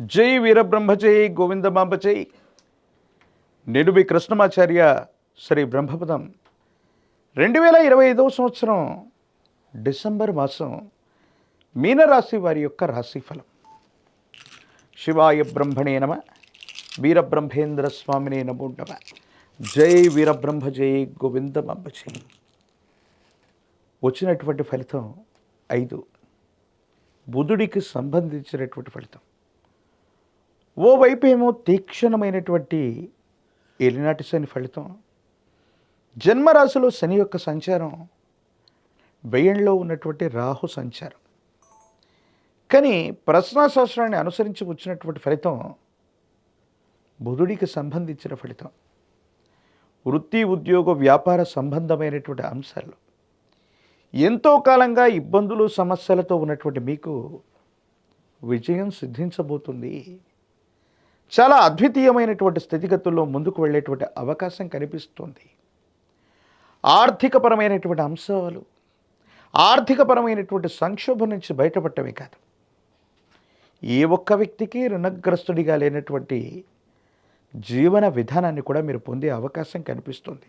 జై వీరబ్రహ్మ జై గోవిందమాంబ జై నేను మీ కృష్ణమాచార్య శ్రీ బ్రహ్మపదం. రెండు వేల ఇరవై ఐదవ సంవత్సరం డిసెంబర్ మాసం మీనరాశి వారి యొక్క రాశిఫలం. శివాయ బ్రహ్మణే నమ వీరబ్రహ్మేంద్ర స్వామినే నమో నమ. జై వీరబ్రహ్మ జై గోవిందమాంబ జై వచ్చినటువంటి ఫలితం ఐదు. బుధుడికి సంబంధించినటువంటి ఫలితం ఓవైపు ఏమో తీక్షణమైనటువంటి ఏలినాటి శని ఫలితం జన్మరాశిలో శని యొక్క సంచారం వ్యయంలో ఉన్నటువంటి రాహు సంచారం. కానీ ప్రశ్నాశాస్త్రాన్ని అనుసరించి వచ్చినటువంటి ఫలితం బుధుడికి సంబంధించిన ఫలితం. వృత్తి ఉద్యోగ వ్యాపార సంబంధమైనటువంటి అంశాలు. ఎంతో కాలంగా ఇబ్బందులు సమస్యలతో ఉన్నటువంటి మీకు విజయం సిద్ధించబోతుంది. చాలా అద్వితీయమైనటువంటి స్థితిగతుల్లో ముందుకు వెళ్ళేటువంటి అవకాశం కనిపిస్తుంది. ఆర్థికపరమైనటువంటి అంశాలు ఆర్థికపరమైనటువంటి సంక్షోభం నుంచి బయటపడటమే కాదు. ఏ ఒక్క వ్యక్తికి రుణగ్రస్తుడిగా లేనటువంటి జీవన విధానాన్ని కూడా మీరు పొందే అవకాశం కనిపిస్తుంది.